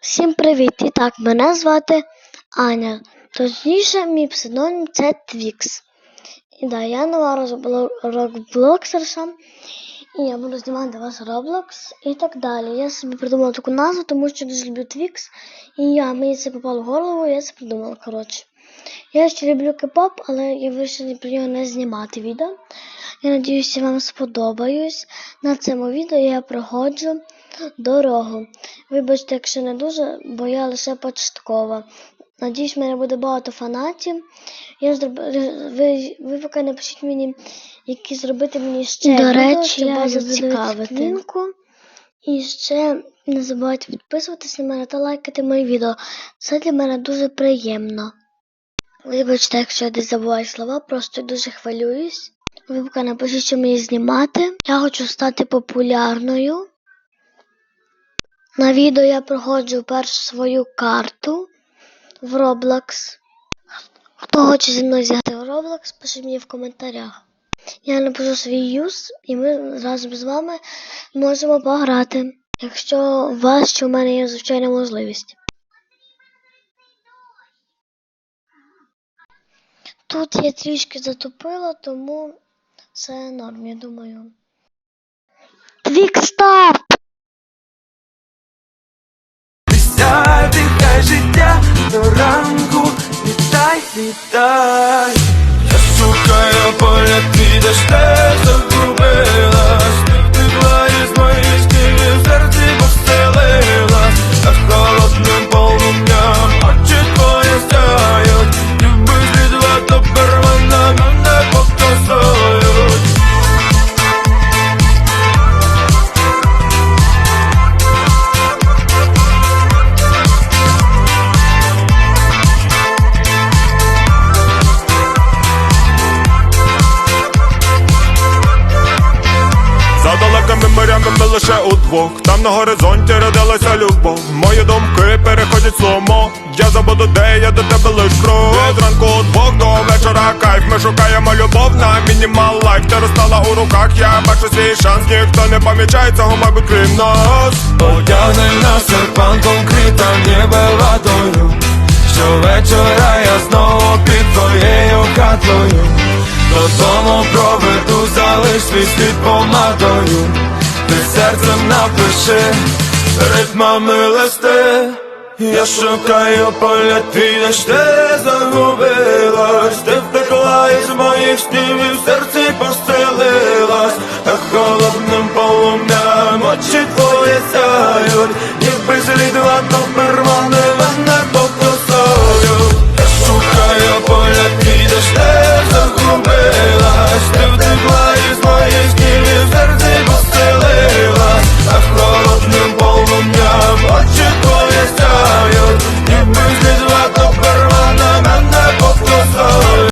Всім привіт! І так, мене звати Аня. Точніше, мій псевдонім це Твікс. І да, я нова рокблоксерша. І я буду знімати для вас Roblox і так далі. Я собі придумала таку назву, тому що дуже люблю Твікс. І я, мені це попало в голову, я це придумала, коротше. Я ще люблю кей-поп, але я вирішила про нього не знімати відео. Я надіюся, вам сподобаюсь. На цьому відео я проходжу дорогу. Вибачте, якщо не дуже, бо я лише початкова. Надіюсь, в мене буде багато фанатів. Я зроб... ви, ви поки напишіть мені, які зробити мені ще До речі, я зацікавити. І ще не забувайте підписуватись на мене та лайкати мої відео. Це для мене дуже приємно. Вибачте, якщо я десь забуваю слова, просто дуже хвилююсь. Ви поки напишіть, що мені знімати. Я хочу стати популярною. На відео я проходжу першу свою карту в Roblox. Хто хоче зі мною зіграти в Roblox, пишіть мені в коментарях. Я напишу свій юз, і ми разом з вами можемо пограти. Якщо у вас чи у мене є звичайна можливість. Тут я трішки затупила, тому це норм, я думаю. Твік! Літай. Я шукаю поля, підеш, де ж лише удвох. Там на горизонті родилася любов. Мої думки переходять сломо. Я забуду, де я до тебе лиш крок Від ранку удвох до вечора кайф. Ми шукаємо любов на мінімал лайф. Ти розстала у руках, я бачу свій шанс. Ніхто не помічає цього, мабуть, крім нас. Одягни на серпанком крита ніби водою Щовечора я знову під твоєю хатою Додому проведу, залиш свій слід помадою Ти серцем напиши ритмами листи Я шукаю поля ж ти загубилась? Ти втекла із моїх снів і в серці поселилась А холодним полум'ям очі твої сяють. Ніби слід лампи